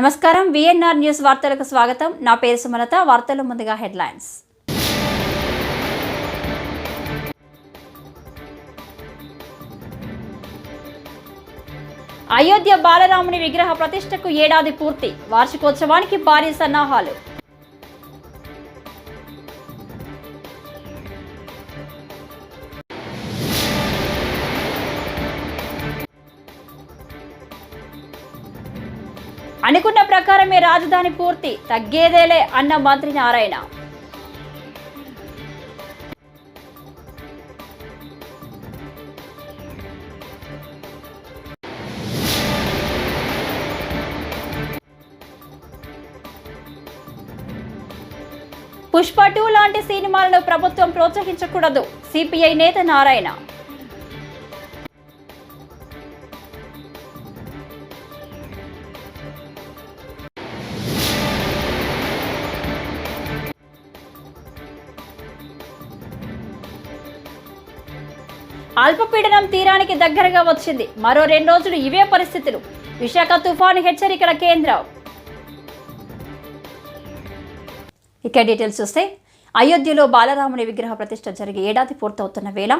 నమస్కారం VNR news వార్తలకు స్వాగతం. నా పేరు సుమలత. వార్తలు ముందుగా హెడ్లైన్స్. అయోధ్య బాలరాముని విగ్రహ ప్రతిష్టకు ఏడాది పూర్తి. వార్షికోత్సవానికి భారీ సన్నాహాలు. అనుకున్న ప్రకారమే రాజధాని పూర్తి తగ్గేదేలే అన్న మంత్రి నారాయణ. పుష్ప టూ లాంటి సినిమాలను ప్రభుత్వం ప్రోత్సహించకూడదు సిపిఐ నేత నారాయణ. అల్పపీడనం తీరానికి దగ్గరగా వచ్చింది. మరో రెండు రోజులు ఇవే పరిస్థితులు. విశాఖ తుఫాను హెచ్చరికల కేంద్రం. ఇక డీటెయిల్స్ చూస్తే అయోధ్యలో బాలరాముని విగ్రహ ప్రతిష్ట జరిగి ఏడాది పూర్తవుతున్న వేళ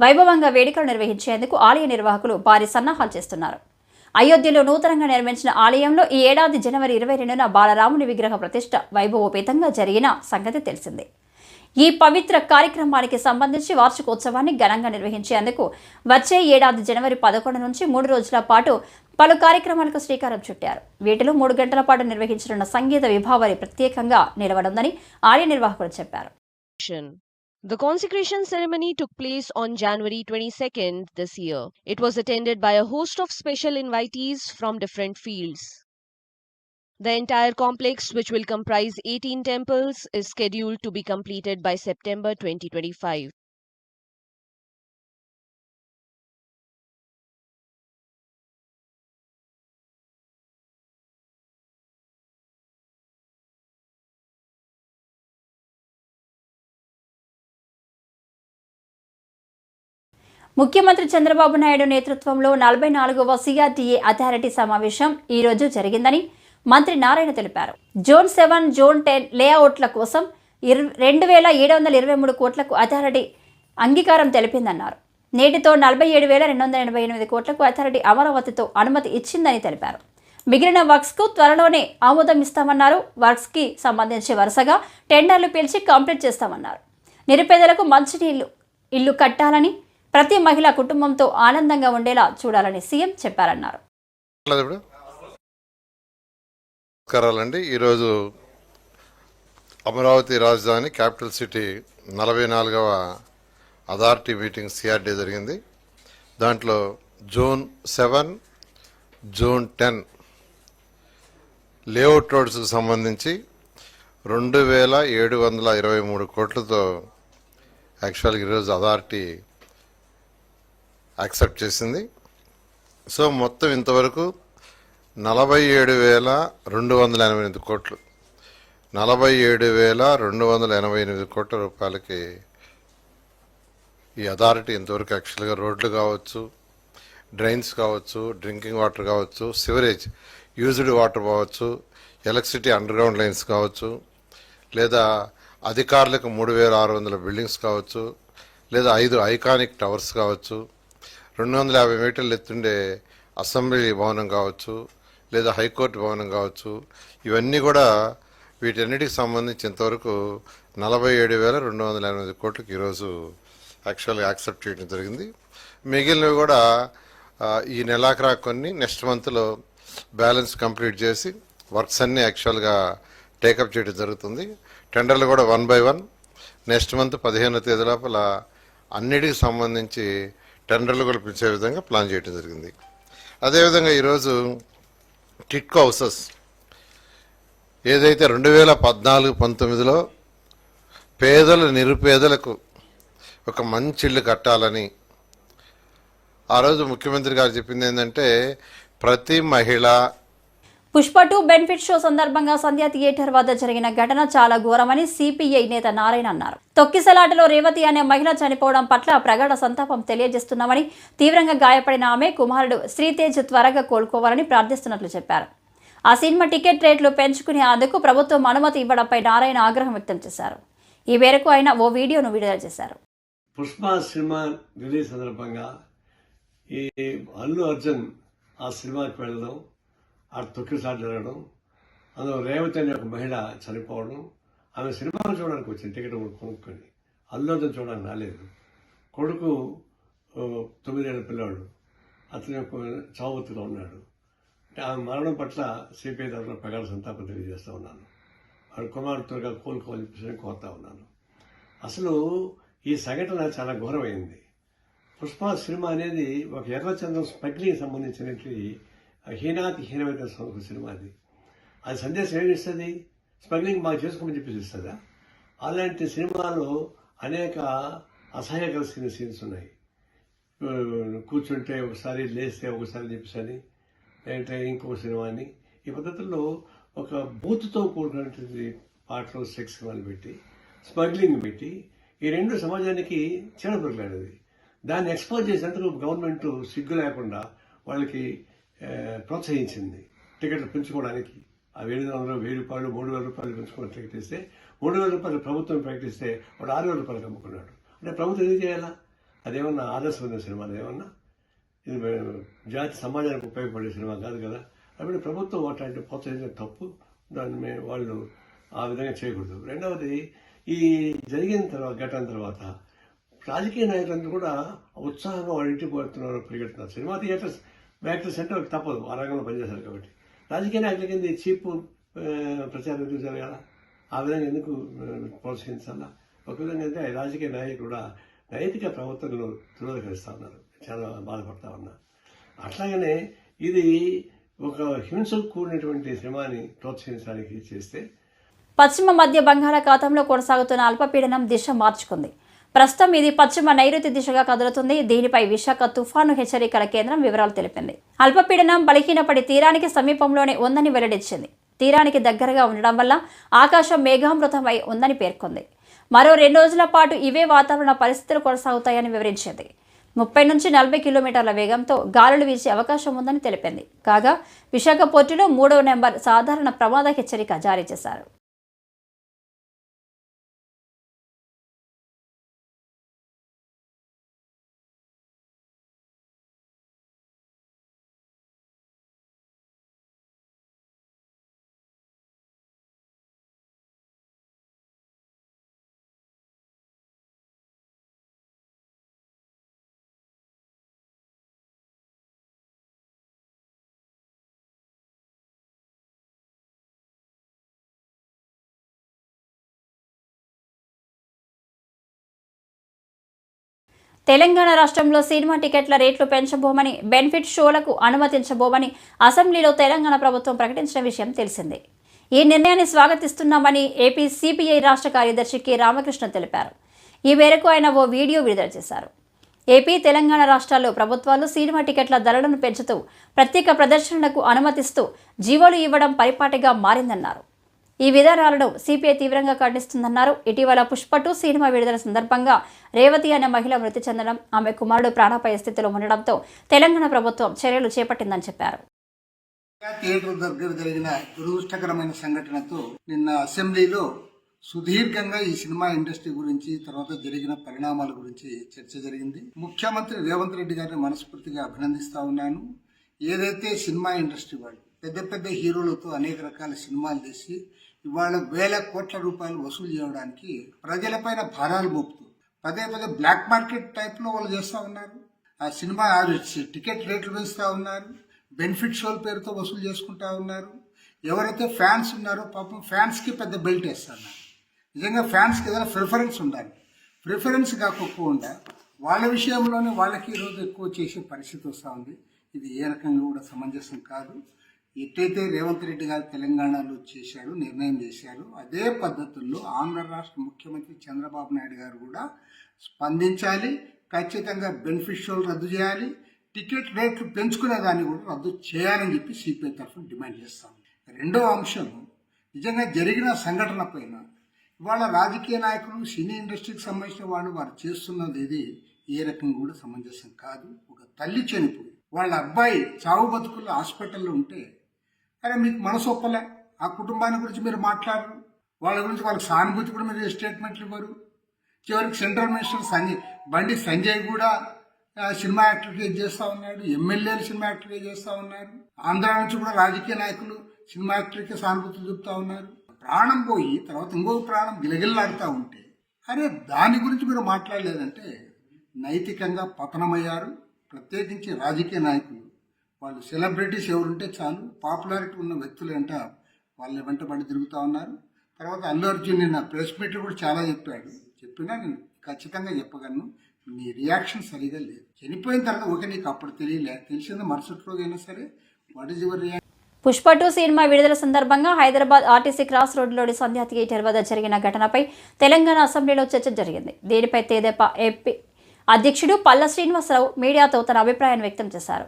వైభవంగా వేడుకలు నిర్వహించేందుకు ఆలయ నిర్వాహకులు భారీ సన్నాహాలు చేస్తున్నారు. అయోధ్యలో నూతనంగా నిర్మించిన ఆలయంలో ఈ ఏడాది జనవరి ఇరవై రెండున బాలరాముని విగ్రహ ప్రతిష్ట వైభవోపేతంగా జరిగిన సంగతి తెలిసిందే. ఈ పవిత్ర కార్యక్రమానికి సంబంధించి వార్షికోత్సవాన్ని ఘనంగా నిర్వహించేందుకు వచ్చే ఏడాది జనవరి పదకొండు నుంచి మూడు రోజుల పాటు పలు కార్యక్రమాలకు శ్రీకారం చుట్టారు వీటిలో మూడు గంటల పాటు నిర్వహించనున్న సంగీత విభావరి ప్రత్యేకంగా నిలవనుందని ఆలయ నిర్వాహకులు చెప్పారు The consecration ceremony took place on January 22nd this year. It was attended by a host of special invitees from different fields. The entire complex, which will comprise 18 temples, is scheduled to be completed by September 2025. ముఖ్యమంత్రి చంద్రబాబు నాయుడు నేతృత్వంలో నలభై నాలుగవ CRTA authority సమావేశం ఈరోజు జరిగిందని మంత్రి నారాయణ తెలిపారు. Zone seven zone ten లేఅవుట్ల కోసం ఇర్ రెండు వేల ఏడు వందల ఇరవై మూడు కోట్లకు అథారిటీ అంగీకారం తెలిపిందన్నారు. నేటితో నలభై ఏడు వేల రెండు వందల ఎనభై ఎనిమిది కోట్లకు అథారిటీ అమరావతితో అనుమతి ఇచ్చిందని తెలిపారు. మిగిలిన వర్క్స్కు త్వరలోనే ఆమోదం ఇస్తామన్నారు. వర్క్స్కి సంబంధించి వరుసగా టెండర్లు పిలిచి కంప్లీట్ చేస్తామన్నారు. నిరుపేదలకు మంచినీళ్ళు ఇల్లు కట్టాలని ప్రతి మహిళ కుటుంబంతో ఆనందంగా ఉండేలా చూడాలని సీఎం చెప్పారన్నారు. ఇప్పుడు నమస్కారాలండి. ఈరోజు అమరావతి రాజధాని క్యాపిటల్ సిటీ నలభై నాలుగవ అథారిటీ మీటింగ్ సిఆర్డీ జరిగింది. దాంట్లో June seven June ten layout రోడ్స్కి సంబంధించి రెండు వేల ఏడు వందల ఇరవై మూడు కోట్లతో యాక్చువల్గా ఈరోజు అథారిటీ యాక్సెప్ట్ చేసింది. సో మొత్తం ఇంతవరకు నలభై ఏడు వేల రెండు వందల ఎనభై ఎనిమిది కోట్లు. నలభై ఏడు వేల రెండు వందల ఎనభై ఎనిమిది కోట్ల రూపాయలకి ఈ అథారిటీ ఇంతవరకు యాక్చువల్గా రోడ్లు కావచ్చు డ్రైన్స్ కావచ్చు డ్రింకింగ్ వాటర్ కావచ్చు సివరేజ్ యూజ్డ్ వాటర్ కావచ్చు ఎలక్ట్రిసిటీ అండర్ గ్రౌండ్ లైన్స్ కావచ్చు లేదా అధికారులకు మూడు వేల ఆరు వందల బిల్డింగ్స్ కావచ్చు లేదా ఐదు ఐకానిక్ టవర్స్ కావచ్చు రెండు వందల యాభై మీటర్లు ఎత్తుండే అసెంబ్లీ భవనం కావచ్చు లేదా హైకోర్టు భవనం కావచ్చు ఇవన్నీ కూడా వీటన్నిటికి సంబంధించి ఇంతవరకు నలభై ఏడు వేల రెండు వందల ఎనిమిది కోట్లకు ఈరోజు యాక్చువల్గా యాక్సెప్ట్ చేయడం జరిగింది. మిగిలినవి కూడా ఈ నెలాఖరా కొన్ని నెక్స్ట్ మంత్లో బ్యాలెన్స్ కంప్లీట్ చేసి వర్క్స్ అన్నీ యాక్చువల్గా టేకప్ చేయడం జరుగుతుంది. టెండర్లు కూడా one by one next month పదిహేనో తేదీ లోపల అన్నిటికి సంబంధించి టెండర్లు కూడా పిలిచే విధంగా ప్లాన్ చేయడం జరిగింది. అదేవిధంగా ఈరోజు టిట్కో హౌసెస్. ఏదైతే రెండు వేల పద్నాలుగు పంతొమ్మిదిలో పేదలు నిరుపేదలకు ఒక మంచి ఇల్లు కట్టాలని ఆ రోజు ముఖ్యమంత్రి గారు చెప్పింది ఏంటంటే ప్రతి మహిళ పుష్ప టూ బెనిఫిట్ షో సందర్భంగా సంధ్యా థియేటర్ వద్ద జరిగిన ఘటన చాలా ఘోరమని సిపిఐ నేత నారాయణ అన్నారు. తొక్కిసలాటలో రేవతి అనే మహిళ చనిపోవడం పట్ల ప్రగాఢ సంతాపం తెలియజేస్తున్నామని తీవ్రంగా గాయపడిన ఆమె కుమారుడు శ్రీతేజ్ త్వరగా కోలుకోవాలని ప్రార్థిస్తున్నట్లు చెప్పారు. ఆ సినిమా టికెట్ రేట్లు పెంచుకునేందుకు ప్రభుత్వం అనుమతి ఇవ్వడంపై నారాయణ ఆగ్రహం వ్యక్తం చేశారు. ఈ మేరకు ఆయన ఓ వీడియోను విడుదల చేశారు. పుష్ప సినిమా రిలీజ్ సందర్భంగా ఈ అల్లు అర్జున్ ఆ సినిమాకి వెళ్ళడం ఆ తొక్కిసారి జరగడం అందులో రేవతి అనే ఒక మహిళ చనిపోవడం ఆమె సినిమా చూడడానికి వచ్చింది టికెట్ కొనుక్కొని. అల్లు చూడడానికి రాలేదు. కొడుకు తొమ్మిదేళ్ళ పిల్లవాడు అతని యొక్క చావుతులో ఉన్నాడు. అంటే ఆమె మరణం పట్ల సిపిఐ తరఫున ప్రగాఢ సంతాపం తెలియజేస్తూ ఉన్నాను. వాడు కుమారుడు త్వరగా కోలుకోవాలని చెప్పేసి కోరుతా ఉన్నాను. అసలు ఈ సంఘటన చాలా ఘోరమైంది. పుష్ప సినిమా అనేది ఒక ఎర్రచంద్రం స్మగ్లింగ్ సంబంధించినటువంటి హీనాతి హీనమైన ఒక సినిమా అది. అది సందేశం ఏమి ఇస్తుంది? స్మగ్లింగ్ బాగా చేసుకోమని చెప్పేసి ఇస్తుందా అలాంటి సినిమాలో అనేక అసహ్యకర సీన్స్ ఉన్నాయి. కూర్చుంటే ఒకసారి లేస్తే ఒకసారి చెప్పేసి లేదంటే ఇంకో సినిమా అని. ఈ పద్ధతుల్లో ఒక బూత్తో కూడుకున్నటువంటి పాటలు సెక్స్ సినిమాలు పెట్టి స్మగ్లింగ్ పెట్టి ఈ రెండు సమాజానికి చీడపురుగులాడేది దాన్ని ఎక్స్పోజ్ చేసేందుకు గవర్నమెంట్ సిగ్గు లేకుండా వాళ్ళకి ప్రోత్సహించింది. టికెట్లు పెంచుకోవడానికి ఆ ఎనిమిది వందల వెయ్యి రూపాయలు మూడు వేల రూపాయలు పెంచుకోవడం టికెట్ ఇస్తే మూడు వేల రూపాయలు ప్రభుత్వం ప్రకటిస్తే వాడు ఆరు వేల రూపాయలు అమ్ముకున్నాడు అంటే ప్రభుత్వం ఏం చేయాలా? అదేమన్నా ఆదర్శమైన సినిమా అదేమన్నా ఇది జాతి సమాజానికి ఉపయోగపడే సినిమా కాదు కదా? కాబట్టి ప్రభుత్వం అట్లాంటి ప్రోత్సహించడం తప్పు. దాన్ని మే- వాళ్ళు ఆ విధంగా చేయకూడదు. రెండవది ఈ జరిగిన తర్వాత ఘటన తర్వాత రాజకీయ నాయకులందరూ కూడా ఉత్సాహంగా వాళ్ళ ఇంటికి పోతున్నారు పరిగెడుతున్నారు. సినిమా థియేటర్స్ యాక్టర్స్ అంటే వాళ్ళకి తప్పదు. ఆ రంగంలో పనిచేశారు కాబట్టి. రాజకీయ నాయకుల కింద చీప్ ప్రచారం ఎందుకు జరగాల? ఆ విధంగా ఎందుకు ప్రోత్సహించాలా? ఒక విధంగా అంటే రాజకీయ నాయకులు కూడా నైతిక ప్రవర్తనలు తిరోధకరిస్తా ఉన్నారు. చాలా బాధపడతా ఉన్నా. అట్లాగనే ఇది ఒక హింసకు కూడినటువంటి సినిమాని ప్రోత్సహించడానికి చేస్తే పశ్చిమ మధ్య బంగాళాఖాతంలో కొనసాగుతున్న అల్పపీడనం దిశ మార్చుకుంది. ప్రస్తుతం ఇది పశ్చిమ నైరుతి దిశగా కదులుతుంది. దీనిపై విశాఖ తుఫాను హెచ్చరికల కేంద్రం వివరాలు తెలిపింది. అల్పపీడనం బలహీనపడి తీరానికి సమీపంలోనే ఉందని వెల్లడించింది. తీరానికి దగ్గరగా ఉండడం వల్ల ఆకాశం మేఘామృతమై ఉందని పేర్కొంది. మరో రెండు రోజుల పాటు ఇవే వాతావరణ పరిస్థితులు కొనసాగుతాయని వివరించింది. ముప్పై నుంచి నలభై కిలోమీటర్ల వేగంతో గాలులు వీచే అవకాశం ఉందని తెలిపింది. కాగా విశాఖ పోర్టులో మూడో నెంబర్ సాధారణ ప్రమాద హెచ్చరిక జారీ చేశారు. తెలంగాణ రాష్ట్రంలో సినిమా టికెట్ల రేట్లు పెంచబోమని బెనిఫిట్ షోలకు అనుమతించబోమని అసెంబ్లీలో తెలంగాణ ప్రభుత్వం ప్రకటించిన విషయం తెలిసిందే. ఈ నిర్ణయాన్ని స్వాగతిస్తున్నామని ఏపీ సిపిఐ రాష్ట్ర కార్యదర్శి కె. రామకృష్ణ తెలిపారు. ఈ మేరకు ఆయన ఓ వీడియో విడుదల చేశారు. ఏపీ తెలంగాణ రాష్ట్రాల్లో ప్రభుత్వాలు సినిమా టికెట్ల ధరలను పెంచుతూ ప్రత్యేక ప్రదర్శనలకు అనుమతిస్తూ జీవోలు ఇవ్వడం పరిపాటిగా మారిందన్నారు. ఈ విధానాలను సిపిఐ తీవ్రంగా ఖండిస్తుందన్నారు. ఇటీవల పుష్ప టూ సినిమా విడుదల సందర్భంగా రేవతి అనే మహిళ మృతి చెందడం ఆమె కుమారుడు ప్రాణాపాయ స్థితిలో ఉండడంతో తెలంగాణ ప్రభుత్వం చర్యలు చేపట్టిందని చెప్పారు. థియేటర్ దగ్గర జరిగిన దురదృష్టకరమైన సంఘటనతో నిన్న అసెంబ్లీలో సుదీర్ఘంగా ఈ సినిమా ఇండస్ట్రీ గురించి తర్వాత జరిగిన పరిణామాల గురించి చర్చ జరిగింది. ముఖ్యమంత్రి రేవంత్ రెడ్డి గారిని మనస్ఫూర్తిగా అభినందిస్తా ఉన్నాను. ఏదైతే సినిమా ఇండస్ట్రీ వాళ్ళు పెద్ద పెద్ద హీరోలతో అనేక రకాల సినిమాలు తీసి ఇవాళ వేల కోట్ల రూపాయలు వసూలు చేయడానికి ప్రజలపైన భారాలు మోపుతూ పదే పదే బ్లాక్ మార్కెట్ టైప్లో వాళ్ళు చేస్తూ ఉన్నారు. ఆ సినిమా టికెట్ రేట్లు పెంచుతూ ఉన్నారు. బెనిఫిట్ షోల పేరుతో వసూలు చేసుకుంటా ఉన్నారు. ఎవరైతే ఫ్యాన్స్ ఉన్నారో పాపం ఫ్యాన్స్కి పెద్ద బెల్ట్ వేస్తున్నారు. నిజంగా ఫ్యాన్స్కి ఏదైనా ప్రిఫరెన్స్ ఉండాలి. ప్రిఫరెన్స్ కాకపోకుండా వాళ్ళ విషయంలోనే వాళ్ళకి ఈరోజు ఎక్కువ చేసే పరిస్థితి వస్తూ ఉంది. ఇది ఏ రకంగా కూడా సమంజసం కాదు. ఎట్టయితే రేవంత్ రెడ్డి గారు తెలంగాణలో చేశాడు నిర్ణయం చేశారు అదే పద్ధతుల్లో ఆంధ్ర రాష్ట్ర ముఖ్యమంత్రి చంద్రబాబు నాయుడు గారు కూడా స్పందించాలి ఖచ్చితంగా బెనిఫిషియల్ రద్దు చేయాలి టికెట్ రేట్లు పెంచుకునే దాన్ని కూడా రద్దు చేయాలని చెప్పి సిపిఐ తరఫున డిమాండ్ చేస్తాం. రెండవ అంశం నిజంగా జరిగిన సంఘటన పైన ఇవాళ రాజకీయ నాయకులు సినీ ఇండస్ట్రీకి సంబంధించిన వాళ్ళు వారు చేస్తున్నది ఇది ఏ రకంగా కూడా సమంజసం కాదు. ఒక తల్లి చనిపోయి వాళ్ళ అబ్బాయి చావు బతుకుల్లో హాస్పిటల్లో ఉంటే అరే మీకు మనసు ఒప్పలే. ఆ కుటుంబాన్ని గురించి మీరు మాట్లాడరు. వాళ్ళ గురించి వాళ్ళకి సానుభూతి కూడా మీరు స్టేట్మెంట్లు ఇవ్వరు. చివరికి సెంట్రల్ మినిస్టర్ సంజయ్ బండి సంజయ్ కూడా సినిమా యాక్టర్గా చేస్తూ ఉన్నాడు. ఎమ్మెల్యేలు సినిమా యాక్టర్గా చేస్తూ ఉన్నారు. ఆంధ్ర నుంచి కూడా రాజకీయ నాయకులు సినిమా యాక్టర్కి సానుభూతులు చూపుతూ ఉన్నారు. ప్రాణం పోయి తర్వాత ఇంకొక ప్రాణం గిలగిల్లాడుతూ ఉంటే అరే దాని గురించి మీరు మాట్లాడలేదంటే నైతికంగా పతనమయ్యారు. ప్రత్యేకించి రాజకీయ నాయకులు. వాళ్ళు సెలబ్రిటీస్ ఎవరుంటే చాలు. పాపులారిటీ ఉన్న వ్యక్తులు అంట వాళ్ళ వెంటబడి తిరుగుతూ ఉన్నారు. తర్వాత అల్లు అర్జున్ నిన్న ప్రెస్ మీట్లో కూడా చాలా చెప్పాడు. చెప్పినా నేను ఖచ్చితంగా చెప్పగలను. నీ రియాక్షన్ సరిగా లేదు. చనిపోయిన తర్వాత ఓకే నీకు అప్పుడు తెలియలే. తెలిసింది మరుసటి రోజైనా సరే. What is your reaction? Pushpa two cinema విడుదల సందర్భంగా హైదరాబాద్ ఆర్టీసీ క్రాస్ రోడ్లోని సంధ్యా థియేటర్ వద్ద జరిగిన ఘటనపై తెలంగాణ అసెంబ్లీలో చర్చ జరిగింది. దీనిపై తెదేపా ఏపీ అధ్యక్షుడు పల్ల శ్రీనివాసరావు మీడియాతో తన అభిప్రాయాన్ని వ్యక్తం చేశారు.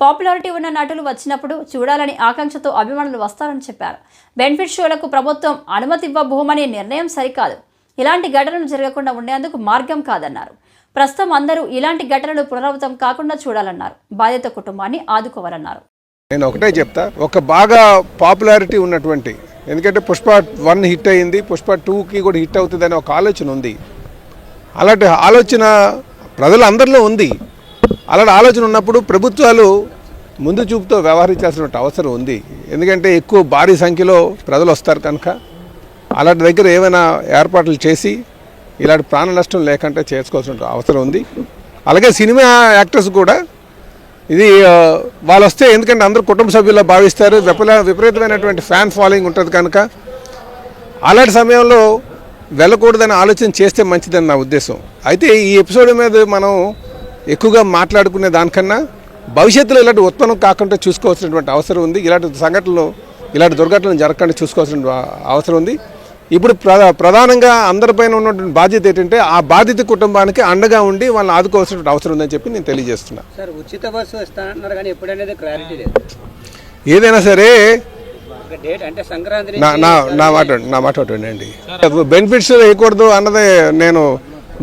పాపులారిటీ ఉన్న నటులు వచ్చినప్పుడు చూడాలని ఆకాంక్షతో అభిమానులు వస్తారని చెప్పారు. బెనిఫిట్ షోలకు ప్రభుత్వం అనుమతి ఇవ్వబోమనే నిర్ణయం సరికాదు. ఇలాంటి ఘటనలు జరగకుండా ఉండేందుకు మార్గం కాదన్నారు. ప్రస్తుతం అందరూ ఇలాంటి ఘటనలు పునరావృతం కాకుండా చూడాలన్నారు. బాధిత కుటుంబాన్ని ఆదుకోవాలన్నారు. నేను ఒకటే చెప్తా ఒక బాగా పాపులారిటీ ఉన్నటువంటి ఎందుకంటే పుష్ప వన్ హిట్ అయింది పుష్ప టూకి కూడా హిట్ అవుతుంది అనే ఒక ఆలోచన ఉంది. అలాంటి ఆలోచన ప్రజలందరిలో ఉంది. అలాంటి ఆలోచన ఉన్నప్పుడు ప్రభుత్వాలు ముందు చూపుతో వ్యవహరించాల్సిన అవసరం ఉంది. ఎందుకంటే ఎక్కువ భారీ సంఖ్యలో ప్రజలు వస్తారు కనుక అలాంటి దగ్గర ఏమైనా ఏర్పాట్లు చేసి ఇలాంటి ప్రాణ నష్టం లేకుండా చేసుకోవాల్సిన అవసరం ఉంది. అలాగే సినిమా యాక్టర్స్ కూడా ఇది వాళ్ళు వస్తే ఎందుకంటే అందరూ కుటుంబ సభ్యుల్లో భావిస్తారు. విపల విపరీతమైనటువంటి ఫ్యాన్ ఫాలోయింగ్ ఉంటుంది కనుక అలాంటి సమయంలో వెళ్ళకూడదని ఆలోచన చేస్తే మంచిదని నా ఉద్దేశం. అయితే ఈ ఎపిసోడ్ మీద మనం ఎక్కువగా మాట్లాడుకునే దానికన్నా భవిష్యత్తులో ఇలాంటి ఉత్పన్నం కాకుండా చూసుకోవాల్సినటువంటి అవసరం ఉంది. ఇలాంటి సంఘటనలు ఇలాంటి దుర్ఘటనలు జరగకుండా చూసుకోవాల్సిన అవసరం ఉంది. ఇప్పుడు ప్రధా ప్రధానంగా అందరిపైన ఉన్నటువంటి బాధ్యత ఏంటంటే ఆ బాధిత కుటుంబానికి అండగా ఉండి వాళ్ళని ఆదుకోవాల్సిన అవసరం ఉందని చెప్పి నేను తెలియజేస్తున్నా. ఉచిత బస్సు ఇస్తానంటున్నారు కానీ ఎప్పుడనేది క్లారిటీ లేదు. ఏదైనా సరే నా మాట నా మాట వినండి బెనిఫిట్స్ వేయకూడదు అన్నదే నేను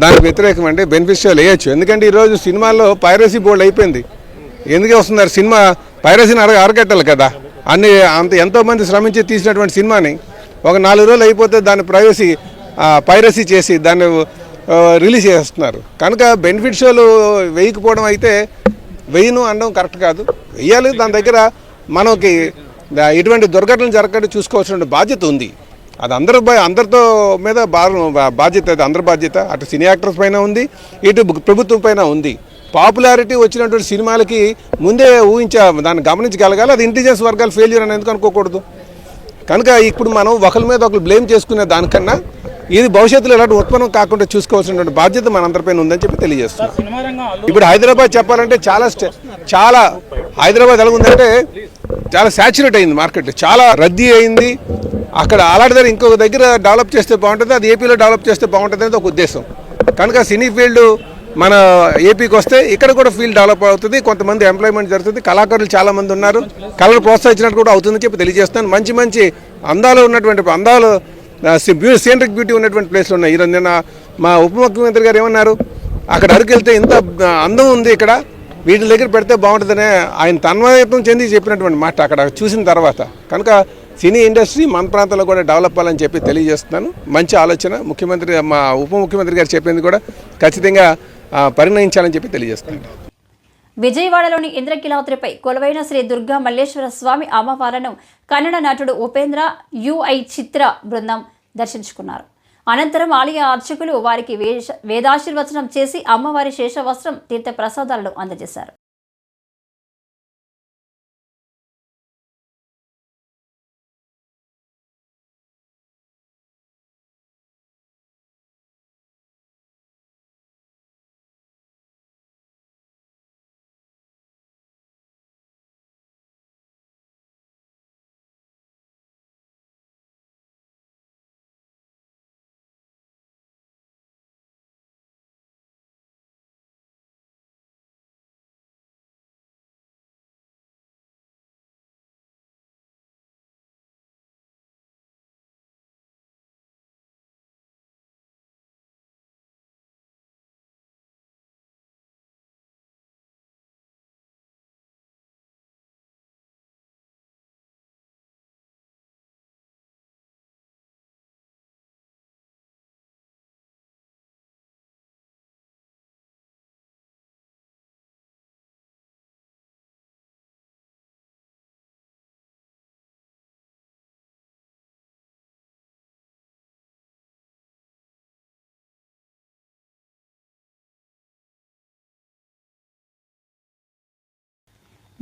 దానికి వ్యతిరేకం అంటే బెనిఫిషియల్ వేయచ్చు. ఎందుకంటే ఈరోజు సినిమాల్లో పైరసీ బోర్డు అయిపోయింది. ఎందుకే వస్తున్నారు? సినిమా పైరసీని అరగ అరగట్టాలి కదా. అన్ని అంత ఎంతోమంది శ్రమించి తీసినటువంటి సినిమాని ఒక నాలుగు రోజులు అయిపోతే దాన్ని ప్రైవసీ పైరసీ చేసి దాన్ని రిలీజ్ చేస్తున్నారు. కనుక బెనిఫిట్ షోలు వేయకపోవడం అయితే వెయ్యను అనడం కరెక్ట్ కాదు. వెయ్యాలి దాని దగ్గర మనకి ఇటువంటి దుర్ఘటనలు జరగకుండా చూసుకోవాల్సిన బాధ్యత ఉంది. అది అందరి బా- అందరితో మీద బా- బాధ్యత అది అందరి బాధ్యత. అటు సినీ యాక్టర్స్ పైన ఉంది ఇటు ప్రభుత్వం పైన ఉంది. పాపులారిటీ వచ్చినటువంటి సినిమాలకి ముందే ఊహించ దాన్ని గమనించగలగాలి. అది ఇంటెలిజెన్స్ వర్గాలు ఫెయిల్యూర్ అని ఎందుకు అనుకోకూడదు? కనుక ఇప్పుడు మనం ఒకరి మీద ఒకరు బ్లేమ్ చేసుకునే దానికన్నా ఇది భవిష్యత్తులో ఎలాంటి ఉత్పన్నం కాకుండా చూసుకోవాల్సినటువంటి బాధ్యత మనందరిపైన ఉందని చెప్పి తెలియజేస్తున్నాం. ఇప్పుడు హైదరాబాద్ చెప్పాలంటే చాలా స్టే- చాలా హైదరాబాద్ ఎలా ఉందంటే చాలా సాచురేట్ అయింది మార్కెట్ చాలా రద్దీ అయింది. అక్కడ అలాంటి దగ్గర ఇంకొక దగ్గర డెవలప్ చేస్తే బాగుంటుంది అది ఏపీలో డెవలప్ చేస్తే బాగుంటుంది అనేది ఒక ఉద్దేశం. కనుక సినీ ఫీల్డ్ మన ఏపీకి వస్తే ఇక్కడ కూడా ఫీల్డ్ డెవలప్ అవుతుంది కొంతమంది ఎంప్లాయ్మెంట్ జరుగుతుంది కళాకారులు చాలామంది ఉన్నారు. కళలు ప్రోత్సహించినట్టు కూడా అవుతుందని చెప్పి తెలియజేస్తాను మంచి మంచి అందాలు ఉన్నటువంటి అందాలు సీనరిక్ బ్యూటీ ఉన్నటువంటి ప్లేస్లు ఉన్నాయి. ఈరోజు నిన్న మా ఉప ముఖ్యమంత్రి గారు ఏమన్నారు? అక్కడ అరకు వెళ్తే ఇంత అందం ఉంది ఇక్కడ. వీటి దగ్గర పెడితే బాగుంటుందనే ఆయన తన్మయత్వం చెంది చెప్పినటువంటి మాట అక్కడ చూసిన తర్వాత. కనుక సినీ ఇండస్ట్రీ మన ప్రాంతంలో కూడా డెవలప్ అవ్వాలని చెప్పి తెలియజేస్తున్నాను. మంచి ఆలోచన. ముఖ్యమంత్రి మా ఉప ముఖ్యమంత్రి గారు చెప్పింది కూడా ఖచ్చితంగా పరిగణించాలని చెప్పి తెలియజేస్తున్నాను. విజయవాడలోని ఇంద్రకిలాద్రిపై కొలువైన శ్రీ దుర్గా మల్లేశ్వర స్వామి అమ్మవారను కన్నడ నటుడు ఉపేంద్ర యుఐ చిత్ర బృందం దర్శించుకున్నారు. అనంతరం ఆలయ అర్చకులు వారికి వేదాశీర్వచనం చేసి అమ్మవారి శేషవస్త్రం తీర్థ ప్రసాదాలను అందజేశారు.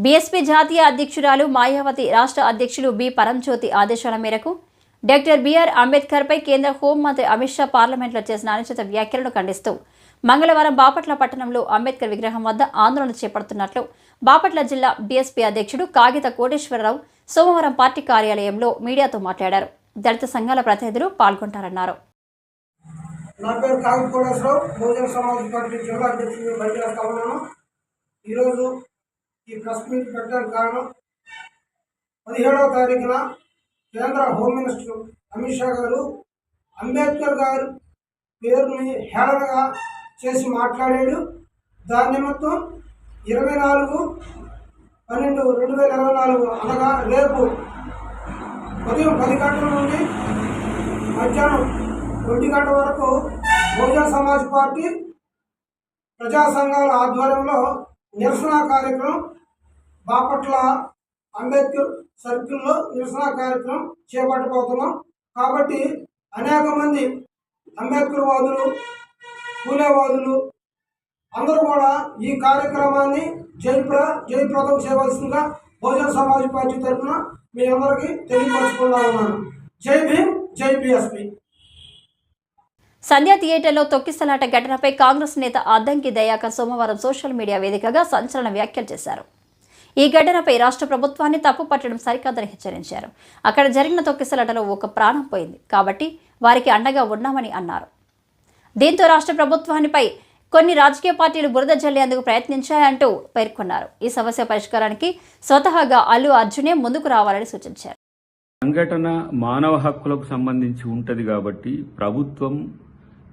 బీఎస్పీ జాతీయ అధ్యక్షురాలు మాయావతి రాష్ట్ర అధ్యక్షులు బి పరంజ్యోతి ఆదేశాల మేరకు డాక్టర్ బిఆర్ అంబేద్కర్పై కేంద్ర హోంమంత్రి అమిత్ షా పార్లమెంట్లో చేసిన అనుచిత వ్యాఖ్యలను ఖండిస్తూ మంగళవారం బాపట్ల పట్టణంలో అంబేద్కర్ విగ్రహం వద్ద ఆందోళన చేపడుతున్నట్లు బాపట్ల జిల్లా బీఎస్పీ అధ్యక్షుడు కాగిత కోటేశ్వరరావు సోమవారం పార్టీ కార్యాలయంలో మీడియాతో మాట్లాడారు. దళిత సంఘాల ప్రతినిధులు పాల్గొంటారన్నారు. నా పేరు కోటేశ్వరరావు బహుజన సమాజ్ పార్టీ జిల్లా ఈరోజు ఈ ప్రెస్ మీట్ పెట్టడానికి కారణం పదిహేడవ తారీఖున కేంద్ర హోమ్ మినిస్టర్ అమిత్ షా గారు అంబేద్కర్ గారు పేరుని హేళనగా చేసి మాట్లాడాడు. దాని నిమిత్తం ఇరవై నాలుగు పన్నెండు రెండు వేల ఇరవై నాలుగు అనగా రేపు ఉదయం పది గంటల నుండి మధ్యాహ్నం ఒంటి గంట వరకు బహుజన సమాజ్ పార్టీ ప్రజా సంఘాల ఆధ్వర్యంలో నిరసన కార్యక్రమం బాపట్ల అంబేద్కర్ సర్కిల్లో నిరసన కార్యక్రమం చేపట్టబోతున్నాం. కాబట్టి అనేక మంది అంబేద్కర్ వాదులు పూలేవాదులు అందరూ కూడా ఈ కార్యక్రమాన్ని జయప్ర జయప్రదం చేయవలసిందిగా బహుజన సమాజ్ పార్టీ తరఫున మీ అందరికీ తెలియపరచుకుంటా ఉన్నాను. జై భీమ్ జై పిఎస్పి సంధ్యా థియేటర్లో తొక్కిసలాట ఘటనపై కాంగ్రెస్ నేత అద్దంకి దయాకర్ సోమవారం సోషల్ మీడియా వేదికగా సంచలన వ్యాఖ్యలు చేశారు. ఈ ఘటనపై రాష్ట్ర ప్రభుత్వాన్ని తప్పు పట్టడం సరికాదని హెచ్చరించారు. అక్కడ జరిగిన తొక్కిసలాటలో ఒక ప్రాణం పోయింది. కాబట్టి వారికి అండగా ఉన్నామని అన్నారు. దీంతో రాష్ట్ర ప్రభుత్వానిపై కొన్ని రాజకీయ పార్టీలు బురద జల్లేందుకు ప్రయత్నించాయంటూ పేర్కొన్నారు. ఈ సమస్య పరిష్కారానికి స్వతహాగా అల్లు అర్జునే ముందుకు రావాలని సూచించారు. సంఘటన మానవ హక్కులకు సంబంధించి ఉంటది కాబట్టి ప్రభుత్వం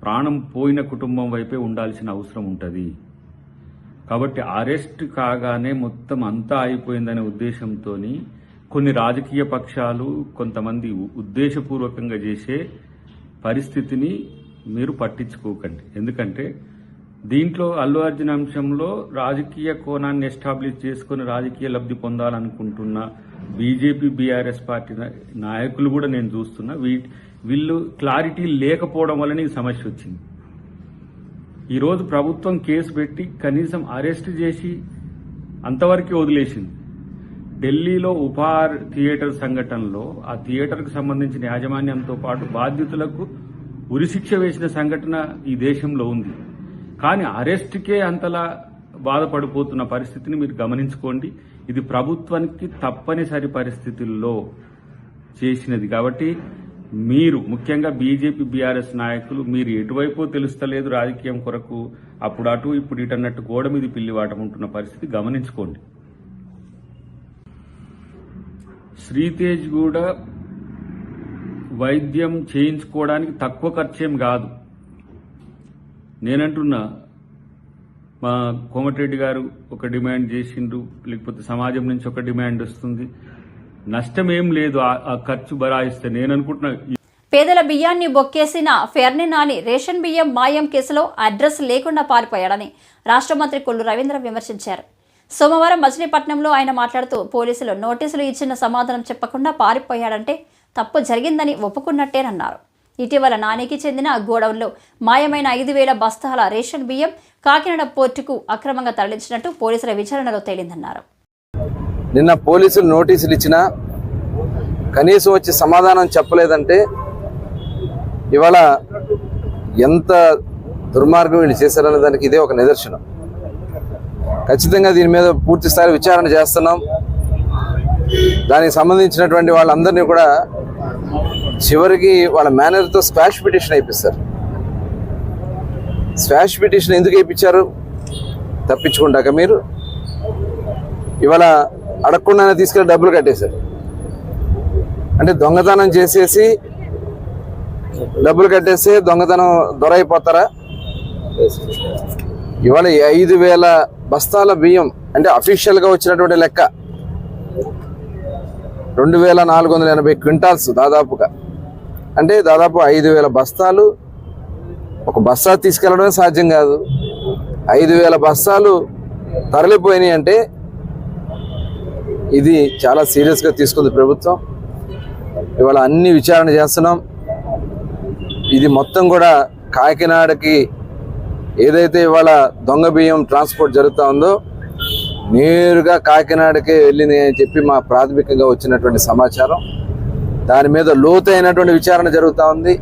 ప్రాణం పోయిన కుటుంబం వైపే ఉండాల్సిన అవసరం ఉంటుంది. కాబట్టి అరెస్ట్ కాగానే మొత్తం అంతా అయిపోయిందనే ఉద్దేశంతో కొన్ని రాజకీయ పక్షాలు కొంతమంది ఉద్దేశపూర్వకంగా చేసే పరిస్థితిని మీరు పట్టించుకోకండి. ఎందుకంటే దీంట్లో అల్లు అర్జున్ అంశంలో రాజకీయ కోణాన్ని ఎస్టాబ్లిష్ చేసుకుని రాజకీయ లబ్ధి పొందాలనుకుంటున్న బీజేపీ బీఆర్ఎస్ పార్టీ నాయకులు కూడా నేను చూస్తున్నా. వీటి వీళ్ళు క్లారిటీ లేకపోవడం వల్లనే ఈ సమస్య వచ్చింది. ఈరోజు ప్రభుత్వం కేసు పెట్టి కనీసం అరెస్ట్ చేసి అంతవరకే వదిలేసింది. ఢిల్లీలో ఉపహార్ థియేటర్ సంఘటనలో ఆ థియేటర్కు సంబంధించిన యాజమాన్యంతో పాటు బాధ్యతలకు ఉరిశిక్ష వేసిన సంఘటన ఈ దేశంలో ఉంది. కానీ అరెస్ట్కే అంతలా బాధపడిపోతున్న పరిస్థితిని మీరు గమనించుకోండి. ఇది ప్రభుత్వానికి తప్పనిసరి పరిస్థితుల్లో చేసినది. కాబట్టి మీరు ముఖ్యంగా బీజేపీ బీఆర్ఎస్ నాయకులు మీరు ఎటువైపు తెలుస్తలేదు రాజకీయం కొరకు. అప్పుడు అటు ఇప్పుడు ఇటు అన్నట్టు గోడ మీద పిల్లివాటం ఉంటున్న పరిస్థితి గమనించుకోండి. శ్రీతేజ్ కూడా వైద్యం చేయించుకోవడానికి తక్కువ ఖర్చేం కాదు. నేనంటున్నా మా కోమటిరెడ్డి గారు ఒక డిమాండ్ చేసిండ్రు లేకపోతే సమాజం నుంచి ఒక డిమాండ్ వస్తుంది. నష్టం ఏం లేదు. ఆ- ఖర్చు బరాయిస్తే నేను అనుకుంటున్నా పేదల బియ్యాన్ని బొక్కేసిన ఫెర్నినాని రేషన్ బియ్యం మాయం కేసులో అడ్రస్ లేకుండా పారిపోయాడని రాష్ట్ర మంత్రి కొల్లు రవీంద్ర విమర్శించారు. సోమవారం మచిలీపట్నంలో ఆయన మాట్లాడుతూ పోలీసులు నోటీసులు ఇచ్చిన సమాధానం చెప్పకుండా పారిపోయాడంటే తప్పు జరిగిందని ఒప్పుకున్నట్టేనన్నారు. ఇటీవల నానికి చెందిన గోడౌన్లో మాయమైన ఐదు వేల బస్తాల రేషన్ బియ్యం కాకినాడ పోర్టుకు అక్రమంగా తరలించినట్టు పోలీసుల విచారణలో తేలిందన్నారు. నిన్న పోలీసులు నోటీసులు ఇచ్చినా కనీసం వచ్చి సమాధానం చెప్పలేదంటే ఇవాళ ఎంత దుర్మార్గం వీళ్ళు చేశారనే దానికి ఇదే ఒక నిదర్శనం. ఖచ్చితంగా దీని మీద పూర్తి స్థాయి విచారణ చేస్తున్నాం. దానికి సంబంధించినటువంటి వాళ్ళందరినీ కూడా చివరికి వాళ్ళ మేనేజర్తో స్పాష్ పిటిషన్ అయిపిస్తారు స్వాష్ పిటిషన్ ఎందుకు వేయించారు? తప్పించుకుంటాక మీరు? ఇవాళ అడగకుండానే తీసుకెళ్ళి డబ్బులు కట్టేశారు. అంటే దొంగతనం చేసేసి డబ్బులు కట్టేసి దొంగతనం దొర అయిపోతారా ఇవాళ ఐదు వేల బస్తాల బియ్యం అంటే అఫీషియల్గా వచ్చినటువంటి లెక్క. రెండు వేల నాలుగు వందల ఎనభై క్వింటాల్స్ దాదాపుగా. అంటే దాదాపు ఐదు వేల బస్తాలు ఒక బస్తా తీసుకెళ్ళడమే సాధ్యం కాదు. ఐదు వేల బస్తాలు తరలిపోయినాయి అంటే ఇది చాలా సీరియస్గా తీసుకుంది ప్రభుత్వం. ఇవాళ అన్ని విచారణ చేస్తున్నాం. ఇది మొత్తం కూడా కాకినాడకి ఏదైతే ఇవాళ దొంగ బియ్యం ట్రాన్స్పోర్ట్ జరుగుతూ ఉందో నేరుగా కాకినాడకే వెళ్ళింది అని చెప్పి మా ప్రాథమికంగా వచ్చినటువంటి సమాచారం. దాని మీద లోతైనటువంటి విచారణ జరుగుతూ ఉంది.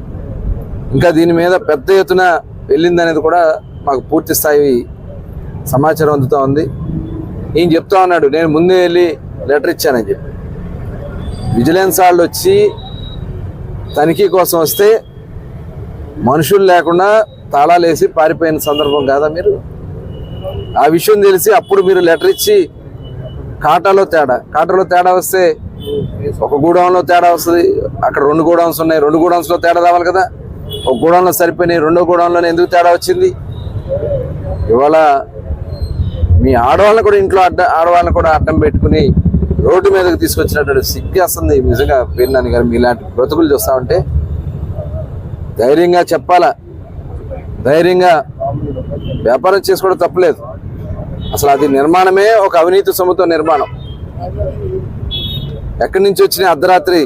ఇంకా దీని మీద పెద్ద ఎత్తున వెళ్ళింది అనేది కూడా మాకు పూర్తి స్థాయి సమాచారం అందుతూ ఉంది. ఈయన చెప్తా ఉన్నాడు నేను ముందే వెళ్ళి లెటర్ ఇచ్చానని చెప్పి. విజిలెన్స్ వాళ్ళు వచ్చి తనిఖీ కోసం వస్తే మనుషులు లేకుండా తాళాలు వేసి పారిపోయిన సందర్భం కాదా మీరు? ఆ విషయం తెలిసి అప్పుడు మీరు లెటర్ ఇచ్చి కాటాలో తేడా కాటాలో తేడా వస్తే ఒక గూడౌన్లో తేడా వస్తుంది అక్కడ రెండు గూడౌన్స్ ఉన్నాయి రెండు గూడౌన్స్లో తేడా రావాలి కదా? ఒక గూడౌన్లో సరిపోయినాయి రెండో గూడౌన్లోనే ఎందుకు తేడా వచ్చింది? ఇవాళ మీ ఆడవాళ్ళని కూడా ఇంట్లో అడ్డ ఆడవాళ్ళని కూడా అడ్డం పెట్టుకుని రోడ్డు మీదకి తీసుకొచ్చినటువంటి సిగ్గేస్తుంది నిజంగా వీళ్ళని గారు మీలాంటి బ్రతుకులు చూస్తా ఉంటే ధైర్యంగా చెప్పాలా? ధైర్యంగా వ్యాపారం చేసుకోవడం తప్పలేదు. అసలు అది నిర్మాణమే ఒక అవినీతి సొమ్ముతో నిర్మాణం. ఎక్కడి నుంచి వచ్చిన అర్ధరాత్రి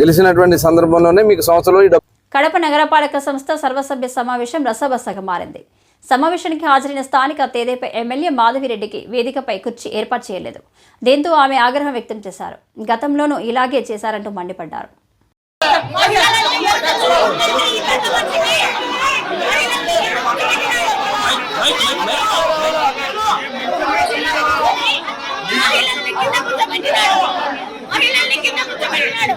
గెలిచినటువంటి సందర్భంలోనే మీకు సంవత్సరంలో ఈ కడప నగరపాలక సంస్థ సర్వసభ్య సమావేశం రసబసగా మారింది. సమావేశానికి హాజరైన స్థానిక తేదేపై ఎమ్మెల్యే మాధవిరెడ్డికి వేదికపై కుర్చీ ఏర్పాటు చేయలేదు. దీంతో ఆమె ఆగ్రహం వ్యక్తం చేశారు. గతంలోనూ ఇలాగే చేశారంటూ మండిపడ్డారు. మహిళల్ని కింద కూర్చోబెట్టినాడు.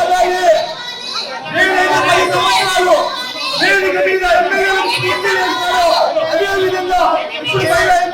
మనిషి యొక్క శిక్ష చెప్పి తెచ్చాడు. అంటే ఈయనకి విచక్షణ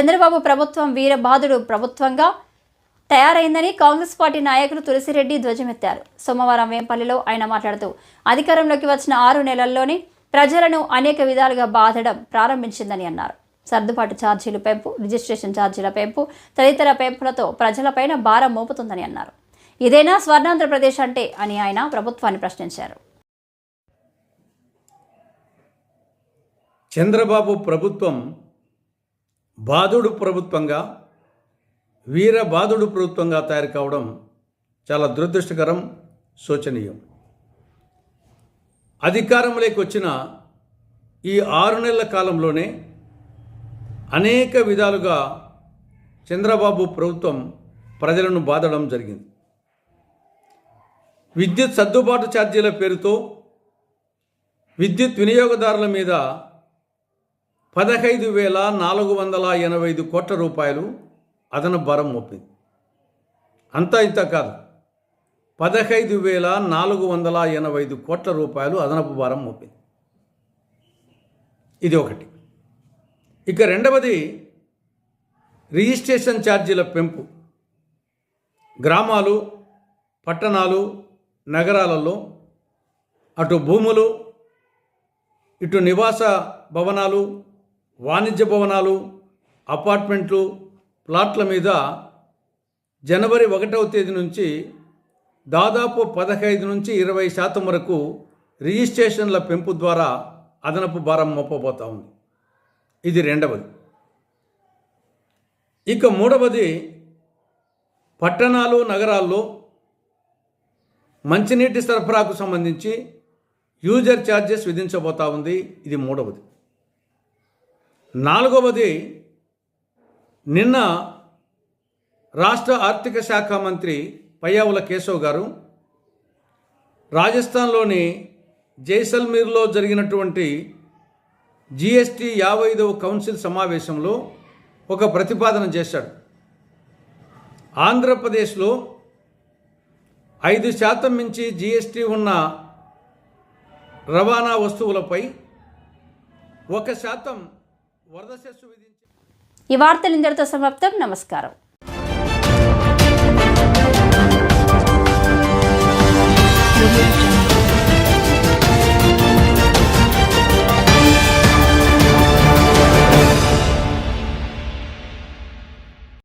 చంద్రబాబు ప్రభుత్వం వీరబాదుడు ప్రభుత్వంగా తయారైందని కాంగ్రెస్ పార్టీ నాయకులు తులసిరెడ్డి ధ్వజమెత్తారు. సోమవారం వేంపల్లిలో ఆయన మాట్లాడుతూ అధికారంలోకి వచ్చిన ఆరు నెలల్లోనే ప్రజలను అనేక విధాలుగా బాధడం ప్రారంభించిందని అన్నారు. సర్దుబాటు ఛార్జీలు పెంపు రిజిస్ట్రేషన్ ఛార్జీల పెంపు తదితర పెంపులతో ప్రజలపైన భారం మోపుతుందని అన్నారు. ఇదేనా స్వర్ణాంధ్రప్రదేశ్ అంటే అని ఆయన ప్రభుత్వాన్ని ప్రశ్నించారు. చంద్రబాబు ప్రభుత్వం బాధుడు ప్రభుత్వంగా వీర బాధుడు ప్రభుత్వంగా తయారు కావడం చాలా దురదృష్టకరం శోచనీయం. అధికారంలోకి వచ్చిన ఈ ఆరు నెలల కాలంలోనే అనేక విధాలుగా చంద్రబాబు ప్రభుత్వం ప్రజలను బాధడం జరిగింది. విద్యుత్ సర్దుబాటు ఛార్జీల పేరుతో విద్యుత్ వినియోగదారుల మీద పదహైదు వేల నాలుగు వందల ఎనభై ఐదు కోట్ల రూపాయలు అదన భారం మోపింది. అంతా ఇంత కాదు. పదహైదు వేల నాలుగు వందల ఎనభై ఐదు కోట్ల రూపాయలు అదనపు భారం మోపింది. ఇది ఒకటి. ఇక రెండవది రిజిస్ట్రేషన్ ఛార్జీల పెంపు. గ్రామాలు పట్టణాలు నగరాలలో అటు భూములు ఇటు నివాస భవనాలు వాణిజ్య భవనాలు అపార్ట్మెంట్లు ప్లాట్ల మీద జనవరి ఒకటవ తేదీ నుంచి దాదాపు పదహైదు నుంచి ఇరవై శాతం వరకు రిజిస్ట్రేషన్ల పెంపు ద్వారా అదనపు భారం మోపబోతా ఉంది. ఇది రెండవది. ఇక మూడవది పట్టణాలు నగరాల్లో మంచినీటి సరఫరాకు సంబంధించి యూజర్ ఛార్జెస్ విధించబోతా ఉంది. ఇది మూడవది. నాలుగవది నిన్న రాష్ట్ర ఆర్థిక శాఖ మంత్రి పయ్యావుల కేశవ్ గారు రాజస్థాన్లోని జైసల్మీర్లో జరిగినటువంటి జిఎస్టీ యాభై ఐదవ కౌన్సిల్ సమావేశంలో ఒక ప్రతిపాదన చేశాడు. ఆంధ్రప్రదేశ్లో ఐదు శాతం మించి జిఎస్టీ ఉన్న రవాణా వస్తువులపై ఒక శాతం వరద సెస్సు విధించి ఈ వార్తలు ఇంతటితో సమాప్తం నమస్కారం